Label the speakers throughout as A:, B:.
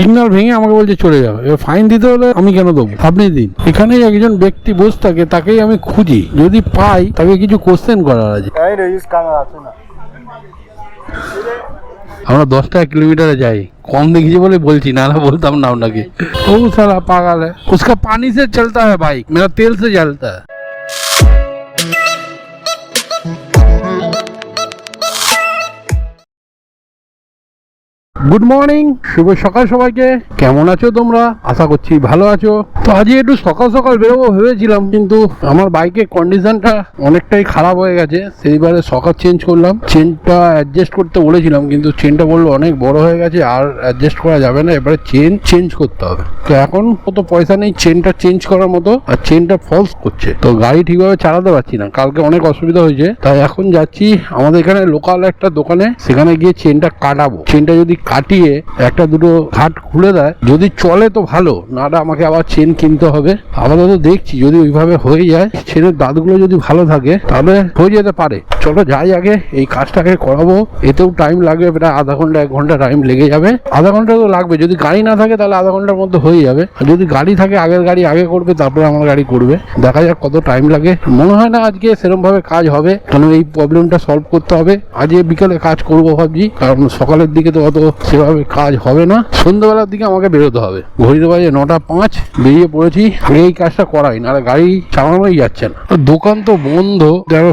A: Signal ভেঙে আমাকে বলছে চলে যাও। এবার ফাইন দিতে হলে আমি কেন দেবো? আপনি দিন। এখানে একজন ব্যক্তি বসে থাকে তাকেই আমি খুঁজি। যদি পাই তাকে কিছু কোশ্চেন করার আছে। আমরা দশ টাকা কিলোমিটারে যাই। কম দেখেছি বলে বলছি না বলতাম না আপনাকে। সারা উসকা পানি সে চলতা হ্যাঁ বাইক মেরা তেল সে চলতা গুড মর্নিং শুভ সকাল সবাইকে। কেমন আছো তোমরা? আশা করছি ভালো আছো। তো আজকে একটু সকাল সকাল বেরোবো ভেবেছিলাম, কিন্তু আমার বাইকের কন্ডিশনটা অনেকটাই খারাপ হয়ে গেছে। সেইবারে সকাল চেঞ্জ করলাম। চেনটা অ্যাডজাস্ট করতে বলেছিলাম, কিন্তু চেনটা বলল অনেক বড় হয়ে গেছে, আর অ্যাডজাস্ট করা যাবে না। এবারে চেন চেঞ্জ করতে হবে। তো এখন কত পয়সা নেই চেনটা চেঞ্জ করার মতো, আর চেনটা ফলস করছে। তো গাড়ি ঠিকভাবে চালাতে পারছি না। কালকে অনেক অসুবিধা হয়েছে। তাই এখন যাচ্ছি আমাদের এখানে লোকাল একটা দোকানে। সেখানে গিয়ে চেনটা কাটাবো। চেনটা যদি কাটিয়ে একটা দুটো ঘাট খুলে দেয়। যদি চলে তো ভালো নাটা আমাকে আবার চেন কিনতে হবে। আপাতত দেখছি যদি ওইভাবে হয়ে যায় চেনের দাঁতগুলো যদি ভালো থাকে, তাহলে হয়ে যেতে পারে। চলো যাই আগে, এই কাজটাকে করাবো। এতেও টাইম লাগবে, প্রায় আধা ঘণ্টা, এক ঘণ্টা টাইম লেগে যাবে। আধা ঘণ্টা তো লাগবে, যদি গাড়ি না থাকে তাহলে আধা ঘণ্টার মধ্যে হয়ে যাবে। আর যদি গাড়ি থাকে, আগের গাড়ি আগে করবে, তারপরে আমার গাড়ি করবে। দেখা যাক কত টাইম লাগে। মনে হয় না আজকে সেরকম ভাবে কাজ হবে কারণ এই প্রবলেমটা সলভ করতে হবে। আজকে বিকালে কাজ করব ভাবছি, কারণ সকালের দিকে তো অত সেভাবে কাজ হবে না। সন্ধ্যাবেলার দিকে আমাকে বেরোতে হবে। ঘড়িতে বাজে নটা পাঁচ, বেরিয়ে পড়েছি। এই কাজটা করাই, নাহলে গাড়ি চালানোই যাচ্ছে না। দোকান তো বন্ধ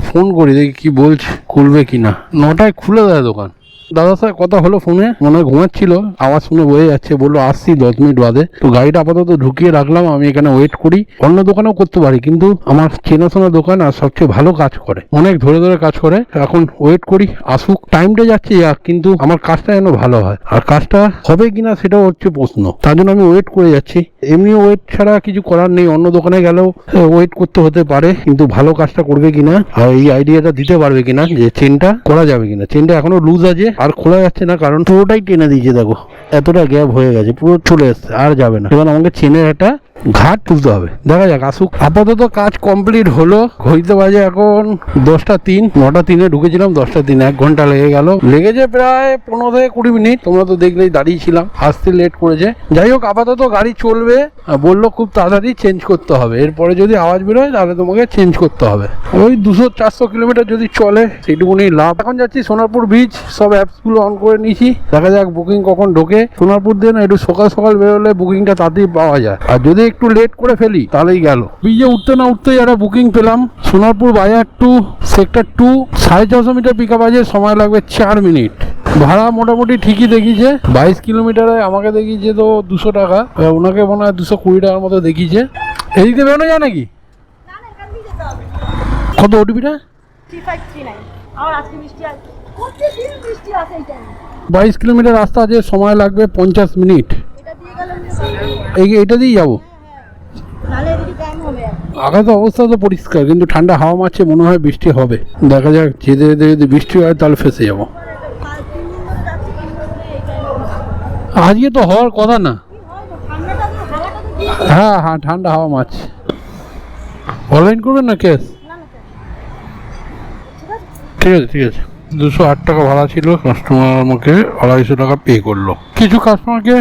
A: ফোন করি, দেখি কি বলছে খুলবে কিনা? নটায় খুলে দেয় দোকান। দাদার সাথে কথা হলো ফোনে, মনে হয় ঘুমাচ্ছিল, আওয়াজ শুনে বয়ে যাচ্ছে, বলল, আসছি দশ মিনিট বাদে। তো গাড়িটা আপাতত ঢুকিয়ে রাখলাম, আমি এখানে ওয়েট করি। অন্য দোকানেও করতে পারি, কিন্তু আমার চেনাশোনা দোকান আর সবচেয়ে ভালো কাজ করে। অনেক ধরে ধরে কাজ করে। এখন ওয়েট করি, আসুক। টাইমটা যাচ্ছে, যাক, কিন্তু আমার কাজটা যেন ভালো হয়। আর কাজটা হবে কিনা সেটাও হচ্ছে প্রশ্ন। তার জন্য আমি ওয়েট করে যাচ্ছি। এমনি ওয়েট ছাড়া কিছু করার নেই, অন্য দোকানে গেলেও ওয়েট করতে হতে পারে, কিন্তু ভালো কাজটা করবে কিনা, আর এই আইডিয়াটা দিতে পারবে কিনা, যে চেনটা করা যাবে কিনা। চেনটা এখনও লুজ আছে আর খোলা যাচ্ছে না, কারণ পুরোটাই টেনে দিয়েছে, দেখো। এতটা গ্যাপ হয়ে গেছে, পুরো চলে এসছে, আর যাবে না। এবার আমাকে চেনের একটা ঘাট তুলতে হবে। দেখা যাক, আসুক। আপাতত কাজ কমপ্লিট হলো। ঘড়িতে বাজে এখন দশটা তিন, নটা তিনে ঢুকেছিলাম, দশটা তিন, এক ঘণ্টা লেগে গেল। লেগেছে প্রায় পনেরো থেকে কুড়ি মিনিট। তোমরা তো দেখলেই দাঁড়িয়েছিলাম, আসতে লেট করেছে। যাই হোক, আপাতত গাড়ি চলবে। বলল খুব তাড়াতাড়ি চেঞ্জ করতে হবে। এরপরে যদি আওয়াজ বেরোয়, তাহলে তোমাকে চেঞ্জ করতে হবে। ওই দুশো চারশো কিলোমিটার যদি চলে সেটুকুনি লাভ। এখন যাচ্ছি সোনারপুর বিচ সব অ্যাপসগুলো অন করে নিয়েছি। দেখা যাক বুকিং কখন ঢোকে। সোনারপুর দিয়ে না একটু সকাল সকাল বেরোলে বুকিংটা তাড়াতাড়ি পাওয়া যায়। আর যদি একটু লেট করে ফেলি তাহলেই গেল। বিজে উঠতে না উঠতেই একটা বুকিং পেলাম। সোনারপুর বাজার টু সেক্টর টু সাড়ে ছশো মিটার পিক আপ আছে সময় লাগবে চার মিনিট ভাড়া মোটামুটি ঠিকই দেখিয়েছে। বাইশ কিলোমিটারে আমাকে দেখিয়েছে তো দুশো টাকা ওনাকে মনে হয় দুশো কুড়ি টাকার মতো দেখিয়েছে। এদিক দিয়ে বেরোনো যায় নাকি? কত ওটিপিটা
B: এই
A: বাইশ কিলোমিটার রাস্তা আছে সময় লাগবে পঞ্চাশ মিনিট
B: এটা দিয়ে
A: এটা দিয়েই যাব।
B: আর
A: আকাশ অবস্থা তো পরিষ্কার কিন্তু ঠান্ডা হাওয়া মারছে মনে হয় বৃষ্টি হবে। দেখা যাক যেতে যেতে যদি বৃষ্টি হয় তাহলে ফেসে যাব। আজকে তো হওয়ার কথা না।
B: হয় তো তো
A: হ্যাঁ ঠান্ডা হাওয়া মারছে। অনলাইন করবেন না
B: আছে
A: ঠিক আছে ঠিক আছে। দুশো আট টাকা ভাড়া ছিল কাস্টমার আমাকে আড়াইশো টাকা পে করল। কিছু কাস্টমারকে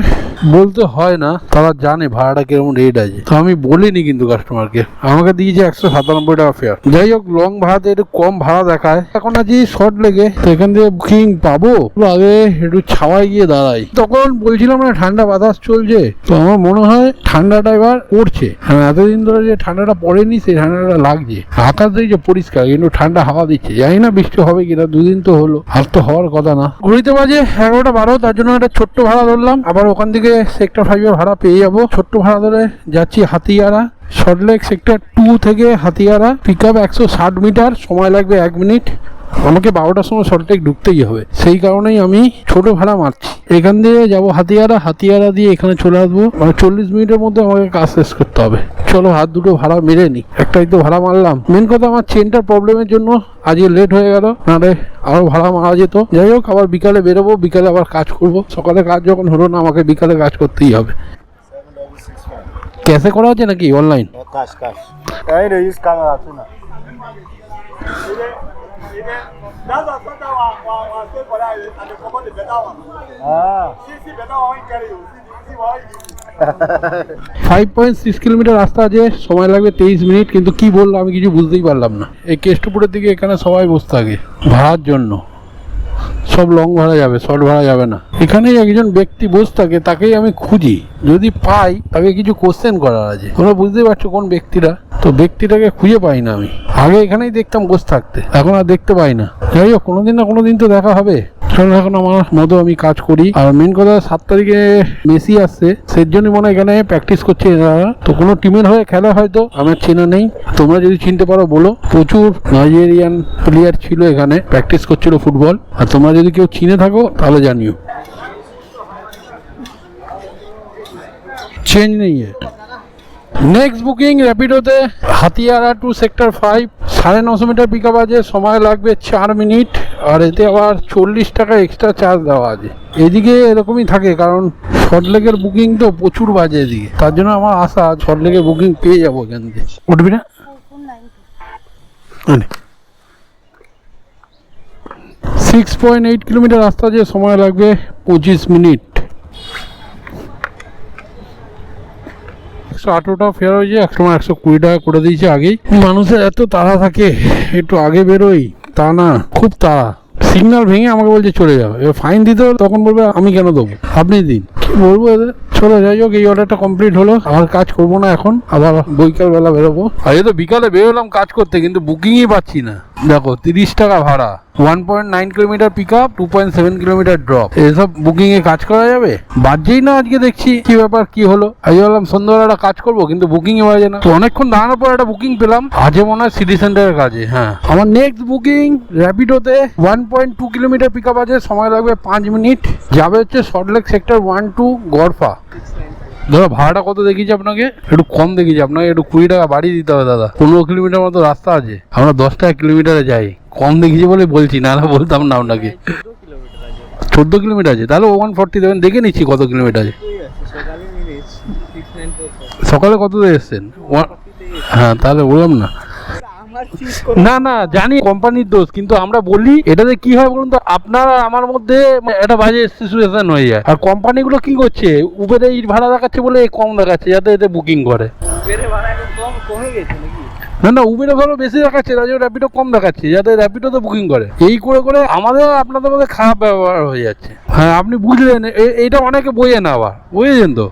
A: বলতে হয় না, তারা জানে ভাড়াটা কীরকম রেট আছে। তো আমি বলিনি কিন্তু কাস্টমারকে আমাকে দিয়েছে একশো সাতানব্বই টাকা ফেয়ার যাই হোক লং ভাড়াতে একটু কম ভাড়া দেখায়। এখন আছি শর্ট লেগে, তো এখান থেকে বুকিং পাবো? আগে একটু ছাওয়ায় গিয়ে দাঁড়াই। তখন বলছিলাম না, ঠান্ডা বাতাস চলছে। তো আমার মনে হয় ঠান্ডাটা এবার পড়ছে। হ্যাঁ এতদিন ধরে যে ঠান্ডাটা পড়েনি, সেই ঠান্ডাটা লাগছে। আকাশ দেখছে পরিষ্কার, কিন্তু ঠান্ডা হাওয়া দিচ্ছে। জানি না বৃষ্টি হবে কিনা, দুদিন তো হলো। আর তো হওয়ার কথা না। ঘুরিতে বাজে এগারোটা বারো, তার জন্য একটা ছোট্ট ভাড়া ধরলাম। আবার ওখান থেকে সেক্টর ফাইভের ভাড়া পেয়ে যাব। ছোট্ট ভাড়া ধরে যাচ্ছি হাতিয়ারা। সল্টলেক সেক্টর টু থেকে হাতিয়ারা। পিক আপ একশো ষাট মিটার সময় লাগবে এক মিনিট আমাকে বারোটার সময় সল্টলেক ঢুকতেই হবে। সেই কারণেই আমি ছোট ভাড়া মারছি। এখান দিয়ে যাব হাতিয়ারা হাতিয়ারা দিয়ে এখানে চলে আসব। মানে চল্লিশ মিনিটের মধ্যে আমাকে কাজ শেষ করতে হবে। চলো হাত দুটো ভাড়া মেরে নি। একটাই তো ভাড়া মারলাম। মেন কথা আমার চেনটার প্রবলেমের জন্য আজকে লেট হয়ে গেল। নাহলে আরও ভাড়া মারা যেত। যাই হোক, আবার বিকালে বেরোবো, বিকালে আবার কাজ করব। সকালে কাজ যখন হলো না, আমাকে বিকালে কাজ করতেই হবে। ক্যাশে করা হচ্ছে নাকি অনলাইন
C: আছে না।
D: That's a center one stay for that and they command better one.
C: Ah.
D: See, see, better one carry you. See, see why you
A: five point six kilometre রাস্তা আছে সময় লাগবে তেইশ মিনিট কিন্তু কি বলল আমি কিছু বুঝতেই পারলাম না এই কেষ্টপুরের দিকে এখানে সবাই বসে থাকে ভাড়ার জন্য সব লং ভাড়া যাবে শর্ট ভাড়া যাবে না এখানে একজন ব্যক্তি বসে থাকে তাকেই আমি খুঁজি যদি পাই তাকে কিছু কোশ্চেন করার আছে তোমরা বুঝতেই পারছ কোন ব্যক্তিরা তো ব্যক্তিটাকে খুঁজে পাই না আমি। আগে এখানেই দেখতাম বসে থাকতে। এখন আর দেখতে পাই না। যাই হোক, কোনোদিন না কোনোদিন তো দেখা হবে। কারণ এখন আমার মতো আমি কাজ করি। আর মেন কথা, সাত তারিখে মেসি আসছে। সেই জন্য মনে এখানে প্র্যাকটিস করছে এনারা তো কোনো টিমের হয়ে খেলা হয়তো আমার চেনা নেই। তোমরা যদি চিনতে পারো, বলো। প্রচুর নাইজেরিয়ান প্লেয়ার ছিল এখানে। প্র্যাকটিস করছিল ফুটবল আর তোমরা যদি কেউ চিনে থাকো, তাহলে জানিও। চেঞ্জ নেই নেক্সট বুকিং র্যাপিডোতে হাতিয়ারা টু সেক্টর ফাইভ সাড়ে নশো মিটার পিক আপ আছে, সময় লাগবে চার মিনিট। আর এতে আবার চল্লিশ টাকা এক্সট্রা চার্জ দেওয়া আছে। এদিকে এরকমই থাকে, কারণ শর্টলেগের বুকিং তো প্রচুর বাজে এদিকে। তার জন্য আমার আশা শর্টলেগের বুকিং পেয়ে যাব এখান থেকে। উঠবি না? সিক্স পয়েন্ট এইট কিলোমিটার রাস্তা আছে, সময় লাগবে পঁচিশ মিনিট। একশো আঠেরোটা ফেয়ার হয়েছে এক সময় একশো কুড়ি টাকা করে দিয়েছে আগেই। মানুষের এত তাড়া থাকে, একটু আগে বেরোই, তা না, খুব তাড়া। সিগন্যাল ভেঙে আমাকে বলছে চলে যাও। এবার ফাইন দিতে হলে তখন বলবে, আমি কেন দেবো? আপনি দিন। কি বলব এদের? চলো যাই হোক, এই অর্ডারটা কমপ্লিট হলো। আর কাজ করব না এখন, আবার বৈকাল বেলা বেরোবো। আর এই তো বিকালে বেরোলাম কাজ করতে, কিন্তু বুকিংই পাচ্ছি না। দেখো, তিরিশ টাকা ভাড়া। One point nine kilometre pick up two point seven kilometre drop এসব বুকিং এ কাজ করা যাবে? বাজছেই না আজকে দেখছি, কি ব্যাপার, কি হলো? আজ বললাম সন্ধ্যাবেলা একটা কাজ করব, কিন্তু বুকিং এ বাজে না। তো অনেকক্ষণ দাঁড়ানোর পর একটা বুকিং পেলাম, আজে মনে হয় সিটি সেন্টারের কাজে হ্যাঁ। আমার next booking র্যাপিডোতে one point two kilometre pick up আছে, সময় লাগবে পাঁচ মিনিট। যাবে হচ্ছে Salt Lake sector one two Garfa. দাদা ভাড়াটা কত দেখিয়েছি আপনাকে? একটু কম দেখিয়েছি। আপনাকে একটু কুড়ি টাকা বাড়িয়ে দিতে হবে, দাদা। পনেরো কিলোমিটার মতো রাস্তা আছে। আমরা দশ টাকা কিলোমিটারে যাই। কম দেখিয়েছি বলে বলছি, না বলতাম না আপনাকে। চোদ্দ কিলোমিটার আছে। তাহলে ওয়ান ফর্টি দেবেন। দেখে নিচ্ছি কত কিলোমিটার আছে। সকালে কত এসছেন? হ্যাঁ তাহলে বললাম না। না না জানি কোম্পানির দোষ কিন্তু আমরা বলি এটাতে কি হয় বলুন তো? আপনার আর আমার মধ্যে একটা বাজে সিচুয়েশন হয়ে যায়। আর কোম্পানিগুলো কি করছে? উবেরে ইট ভাড়া দেখাচ্ছে বলে কম দেখাচ্ছে যাতে এতে বুকিং করে। না না উবেরে ভালো বেশি দেখাচ্ছে রাজু র্যাপিডো কম দেখাচ্ছে যাতে র্যাপিডোতে বুকিং করে। এই করে করে আমাদের আপনাদের মধ্যে খারাপ ব্যবহার হয়ে যাচ্ছে। হ্যাঁ আপনি বুঝলেন এ- এইটা অনেকে বোঝে না আবার বুঝেছেন তো?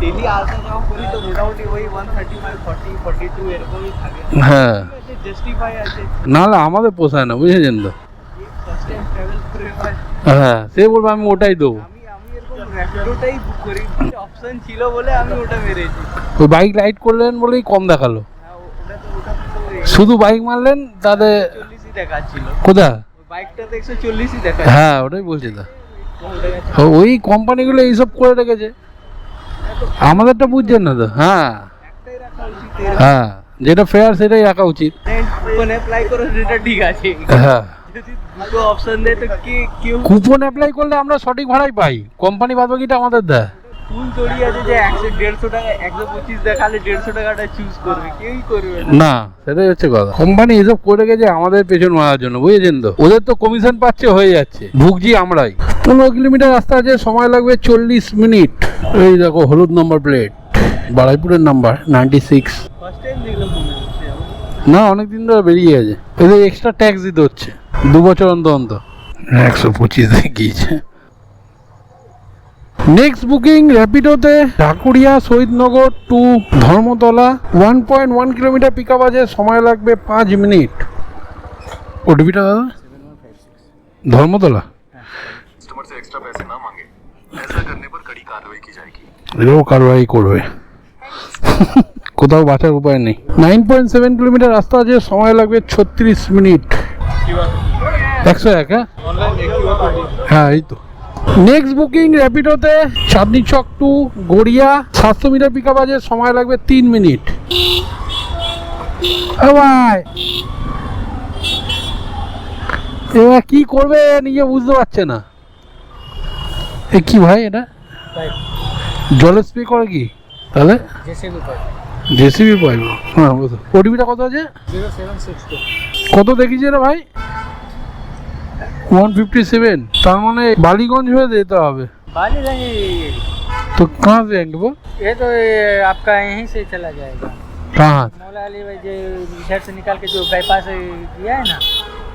D: ডেলি আসা যাওয়া করি তো মোটামুটি ওই one thirty five forty forty two এরকমই থাকে।
A: হ্যাঁ।
D: জাস্টিফাই আছে।
A: আমাদের পোষায় না বুঝেছেন তো?
D: হয়।
A: সে বলবে আমি ওটাই দেবো। ওই বাইক রাইড করলেন বলেই কম দেখাল।
D: হ্যাঁ,
A: শুধু বাইক মারলেন
D: দেখাচ্ছিল।
A: কোথা হ্যাঁ ওটাই বলছি তো। ওই কোম্পানিগুলো এইসব করে রেখেছে। আমাদেরটা বুঝছেন না তো হ্যাঁ। হ্যাঁ যেটা ফেয়ার সেটাই রাখা উচিত।
D: কুপন অ্যাপ্লাই করো সেটা ঠিক আছে।
A: হ্যাঁ।
D: অপশন দেয় তো কে
A: কুপন অ্যাপ্লাই করলে আমরা সঠিক ভাড়াই পাই। কোম্পানি বাদ বাকিটা আমাদের দেয়।
D: ফুল তৈরি আছে যে একশো দেড়শো টাকা একশো পঁচিশ দেখালে দেড়শো টাকাটা চুজ করবে। কেউই করবে না।
A: না সেটাই হচ্ছে কথা। কোম্পানি এসব করে গেছে আমাদের পেছন মারার জন্য বুঝেছেন তো? ওদের তো কমিশন পাচ্ছে হয়ে যাচ্ছে ভুগছি আমরাই। পনেরো কিলোমিটার রাস্তা আছে সময় লাগবে চল্লিশ মিনিট। এই দেখো হলুদ number plate বারাইপুরের number ninety six
D: first time দেখলাম হচ্ছে আমার।
A: না অনেক দিন ধরে বেরিয়ে গেছে এদের এক্সট্রা ট্যাক্স দিতে হচ্ছে। দু বছর অন্তর অন্তর। একশো পঁচিশ গিয়েছে। Next booking র্যাপিডোতে Dhakuria Shahidnagar to Dharmatala. One point one kilometre pick up আছে সময় লাগবে পাঁচ মিনিট। ওটিপিটা দাদা? ধর্মতলা? এরাও কারবাই করবে। কোথাও বাঁচার উপায় নেই। নাইন পয়েন্ট সেভেন কিলোমিটার রাস্তা আছে, সময় লাগবে ছত্রিশ মিনিট। একশো এক হ্যাঁ? হ্যাঁ এই তো। নেক্সট বুকিং র্যাপিডোতে চাঁদনি চক টু গড়িয়া, সাতশো মিটার পিক আপ আছে, সময় লাগবে তিন মিনিট। এবার কি করবে, নিজে বুঝতে পারছে না। এ কি ভাই এটা? জলের স্প্রে করে কি তাহলে জেসিবি পাইব হ্যাঁ বুঝো ওটিপিটা কত আছে কত দেখিছে রে ভাই ওয়ান ফিফটি সেভেন তার মানে বালিগঞ্জ হয়ে যেতে হবে
D: বালি লাগে
A: तो कहाँ से आएंगे वो
D: ये तो ये आपका यहीं से चला जाएगा
A: कहाँ
D: मौला अली भाई जो इधर से निकाल के जो बाईपास किया है ना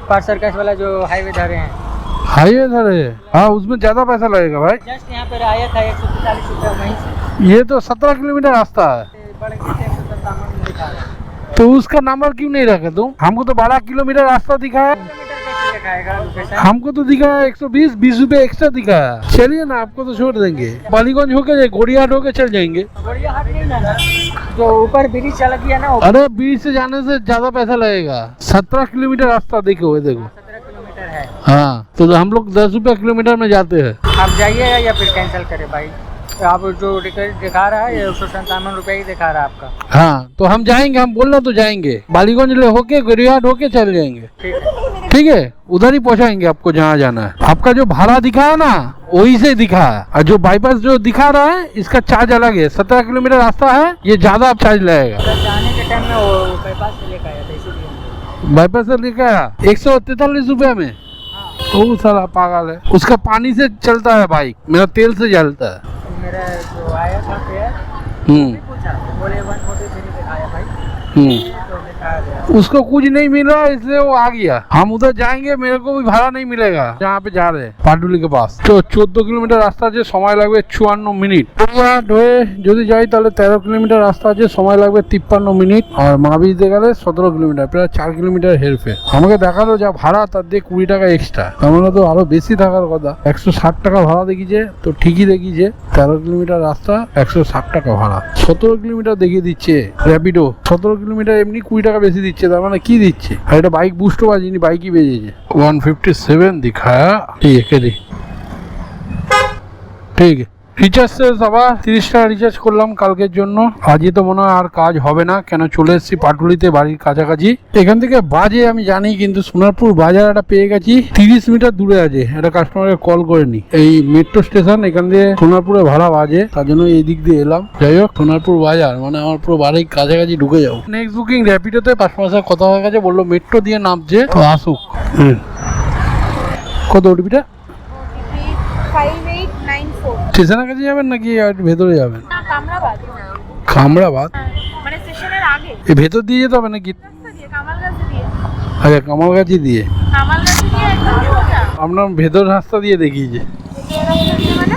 D: पार सर्कस वाला जो हाईवे धरे हैं
A: हाईवे सर। है हाँ उसमें ज़्यादा पैसा लगेगा भाई।
D: जस्ट यहाँ पे आया था एक सौ पैंतालीस रुपये वहीं से।
A: ये तो सत्रह किलोमीटर रास्ता है। तो उसका नंबर क्यों नहीं रखे तुम हमको तो बारह किलोमीटर रास्ता दिखाया। हमको तो दिखाया एक सौ बीस बीस रूपए एक्स्ट्रा दिखाया। चलिए ना आपको तो छोड़ देंगे। बालीगंज होके जाए गोड़ियाहाट होके चल जाएँगे।
D: जो ऊपर ब्रिज चला गया ना
A: अरे ब्रिज से जाने से ज़्यादा पैसा लगेगा। सत्रह किलोमीटर रास्ता देखो देखो।
D: है।
A: हाँ तो हम लोग दस रुपया किलोमीटर में जाते हैं।
D: आप जाइएगा या फिर कैंसिल करें भाई। आप जो टिकट दिखा रहा है ये एक सौ संतावन रुपये ही दिखा रहा है आपका।
A: हाँ तो हम जाएँगे हम बोलना तो जाएँगे। बालीगंज ले होके गोड़ियाहाट होके चल जाएँगे।
D: ठीक है।
A: ठीक है? उधर ही पहुंचाएँगे आपको जहाँ जाना है। आपका जो भाड़ा दिखा है ना वही से दिखा है। और जो बाईपास जो दिखा रहा है इसका चार्ज अलग है। सत्रह किलोमीटर रास्ता है ये ज़्यादा चार्ज लगेगा
D: जाने के टाइम में वो बाईपास से लेकर आया था इसीलिए।
A: बाईपास से लेके आया। एक सौ तैतालीस रुपया में। तो सारा पागल है। उसका पानी से चलता है बाइक मेरा तेल से जलता है।
D: तो मेरा जो आया था
A: हम्म।
D: बोले भाई।
A: उसको कुछ नहीं मिल रहा इसलिए वो आ गया हम उधर जाएंगे मेरे को भी भाड़ा नहीं मिलेगा जहाँ पे जा रहे हैं পাটুলি के पास তো চোদ্দ কিলোমিটার রাস্তা আছে সময় লাগবে চুয়ান্ন মিনিট গড়িয়াহাট হয়ে যদি যাই তাহলে তেরো কিলোমিটার রাস্তা আছে সময় লাগবে তিপ্পান্ন মিনিট আর মাবি দিতে গেলে সতেরো কিলোমিটার প্রায় চার কিলোমিটার হেরফের আমাকে দেখালো যা ভাড়া তার দিয়ে কুড়ি টাকা এক্সট্রা আমরা তো আরো বেশি থাকার কথা একশো ষাট টাকা ভাড়া দেখিছে তো ঠিকই দেখিছে তেরো কিলোমিটার রাস্তা একশো ষাট টাকা ভাড়া সতেরো কিলোমিটার দেখিয়ে দিচ্ছে র্যাপিডো সতেরো কিলোমিটার এমনি কুড়ি টাকা বেশি দিচ্ছে তার মানে কি দিচ্ছে? আর এটা বাইক বুস্টও বাজিনি বাইকই বেজেছে। ওয়ান ফিফটি সেভেন দিখা ঠিক ঠিক। রিচার্জ শেষ আবার তিরিশ টাকা রিচার্জ করলাম কালকের জন্য। আজকে তো মনে হয় আর কাজ হবে না, কেন চলে এসেছি পাটুলিতে বাড়ির কাছাকাছি। এখান থেকে বাজে আমি জানি, কিন্তু সোনারপুর বাজার একটা পেয়ে গেছি। তিরিশ মিটার দূরে আছে, একটা কাস্টমারকে কল করে নি এই মেট্রো স্টেশন এখান দিয়ে সোনারপুরে ভাড়া বাজে, তার জন্য এই দিক দিয়ে এলাম। যাই হোক, সোনারপুর বাজার মানে আমার পুরো বাড়ির কাছাকাছি ঢুকে যাব। নেক্সট বুকিং র্যাপিডোতে পাঁচ মাসের কথা হয়ে গেছে, বলল মেট্রো দিয়ে নামছে, তো আসুক। কত ওটিপিটা
B: ফাইভ
A: স্টেশনের কাছে যাবেন নাকি আর ভেতরে যাবেন? খামড়াবাদ
B: মানে স্টেশনের আগে।
A: এই ভেতর দিয়ে যেতে হবে নাকি? আচ্ছা কামালগাছি দিয়ে। আপনার ভেতর রাস্তা দিয়ে দেখিয়েছে
B: এই মানে?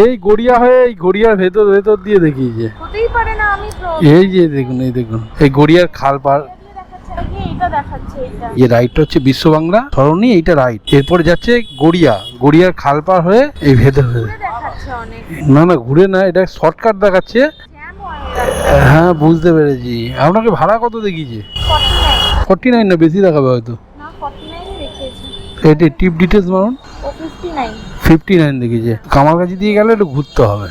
A: এই গড়িয়া হয়ে এই গড়িয়ার ভেতর ভেতর দিয়ে দেখিয়েছে এই যে দেখুন এই দেখুন এই গড়িয়ার খাল পার এই রাইটটা হচ্ছে বিশ্ব বাংলা সরণি এইটা রাইট এরপরে যাচ্ছে গড়িয়া গড়িয়ার খাল পার হয়ে এই ভেতর
B: অনেক
A: না না ঘুরে না এটা শর্টকাট দেখাচ্ছে।
B: হয়
A: বুঝতে পেরেছি। আপনাকে ভাড়া কত দেখিয়েছে?
B: ফর্টি নাইন
A: না বেশি দেখাবে হয়তো। এটি টিপ ডিটেলস মারুন
B: ফিফটি নাইন
A: দেখিয়েছে। কামালগাছি দিয়ে গেলে একটু ঘুরতে হবে।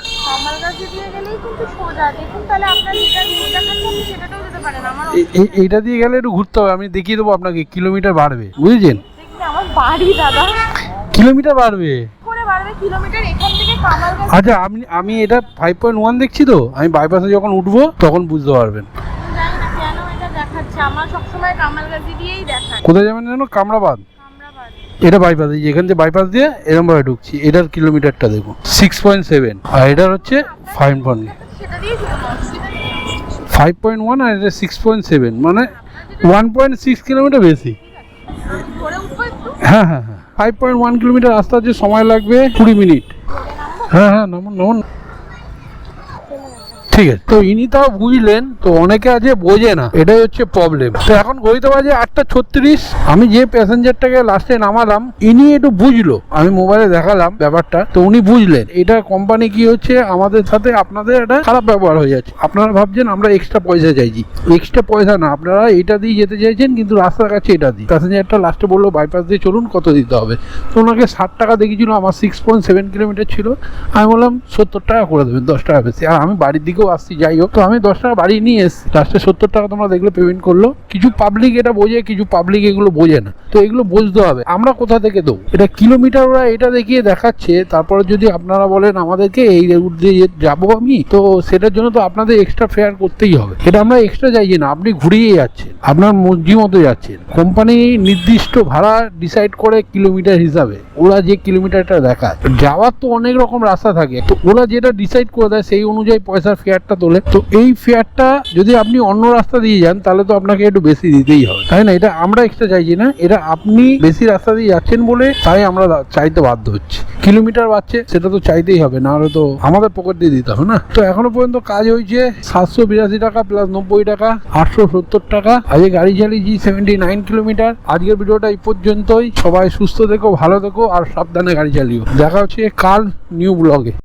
A: এইটা দিয়ে গেলে একটু ঘুরতে হবে। আমি দেখিয়ে দেবো আপনাকে কিলোমিটার বাড়বে। বুঝেছেন? কিলোমিটার বাড়বে
B: কিলোমিটার এখান থেকে
A: আচ্ছা আমি আমি এটা ফাইভ পয়েন্ট ওয়ান দেখছি তো? আমি বাইপাসে যখন উঠবো তখন বুঝতে পারবেন।
B: জানি
A: কোথায় যাবেন যেন? কামরাবাদ। এটা বাইপাস এই এখান থেকে বাইপাস দিয়ে এরকম ভাবে ঢুকছি। এটার কিলোমিটারটা দেখুন। সিক্স পয়েন্ট সেভেন আর এটার হচ্ছে
B: five point
A: five point one আর এটা সিক্স পয়েন্ট সেভেন মানে ওয়ান পয়েন্ট সিক্স কিলোমিটার বেশি। হ্যাঁ হ্যাঁ হ্যাঁ। ফাইভ পয়েন্ট ওয়ান কিলোমিটার রাস্তা যে সময় লাগবে কুড়ি মিনিট। হ্যাঁ হ্যাঁ নামুন নামুন ঠিক আছে। তো ইনি তাও বুঝলেন, তো অনেকে আছে বোঝে না, এটাই হচ্ছে প্রবলেম তো এখন ঘড়িতে বাজে আটটা ছত্রিশ, আমি যে প্যাসেঞ্জারটাকে লাস্টে নামালাম, ইনি একটু বুঝলো, আমি মোবাইলে দেখালাম ব্যাপারটা, তো উনি বুঝলেন। এটা কোম্পানি কি হচ্ছে, আমাদের সাথে আপনাদের একটা খারাপ ব্যবহার হয়ে যাচ্ছে। আপনারা ভাবছেন আমরা এক্সট্রা পয়সা চাইছি। এক্সট্রা পয়সা না, আপনারা এটা দিয়ে যেতে চাইছেন, কিন্তু রাস্তার কাছে এটা দিই প্যাসেঞ্জারটা লাস্টে বলল বাইপাস দিয়ে চলুন, কত দিতে হবে? তো ওনাকে ষাট টাকা দেখিয়েছিল, আমার সিক্স পয়েন্ট সেভেন কিলোমিটার ছিল। আমি বললাম, সত্তর টাকা করে দেবেন, দশ টাকা বেশি। আর আমি বাড়ির দিকেও আসছি, যাই হোক। তো আমি দশ টাকা বাড়িয়ে নিয়ে এসছি। লাস্টে সত্তর টাকা তোমরা দেখলে পেমেন্ট করল। কিছু পাবলিক এটা বোঝে, কিছু পাবলিক এগুলো বোঝে না। তো এগুলো বুঝতে হবে। আমরা কোথা থেকে দেবো? এটা কিলোমিটার ওরা এটা দেখিয়ে দেখাচ্ছে। তারপরে যদি আপনারা বলেন আমাদেরকে, এই রুট দিয়ে যাব আমি, তো সেটার জন্য তো আপনাদের এক্সট্রা ফেয়ার করতেই হবে। এটা আমরা এক্সট্রা চাইছি না। আপনি ঘুরিয়ে যাচ্ছেন। আপনার মর্জি মতো যাচ্ছেন। কোম্পানি নির্দিষ্ট ভাড়া ডিসাইড করে কিলোমিটার হিসাবে। ওরা যে কিলোমিটারটা দেখায়। যাওয়ার তো অনেক রকম রাস্তা থাকে। তো ওরা যেটা ডিসাইড করে দেয়, সেই অনুযায়ী পয়সার ফেয়ারটা তোলে তো এই ফেয়ারটা যদি আপনি অন্য রাস্তা দিয়ে যান, তাহলে তো আপনাকে একটু বেশি দিতেই হবে। তাই না? এটা আমরা এক্সট্রা চাইছি না। এটা আপনি বেশি রাস্তা দিয়ে যাচ্ছেন বলে তাই আমরা চাইতে বাধ্য হচ্ছি। কিলোমিটার বাড়ছে, সেটা তো চাইতেই হবে না হলে তো আমাদের পকেট দিয়ে দিতে হবে না। তো এখনও পর্যন্ত কাজ হয়েছে সাতশো বিরাশি টাকা প্লাস নব্বই টাকা, আটশো সত্তর টাকা। আজকে গাড়ি চালিয়েছি সেভেন্টি নাইন কিলোমিটার আজকের ভিডিওটা এই পর্যন্তই। সবাই সুস্থ থেকো, ভালো থেকো, আর সাবধানে গাড়ি চালিও। দেখা হচ্ছে কাল নিউ ব্লগে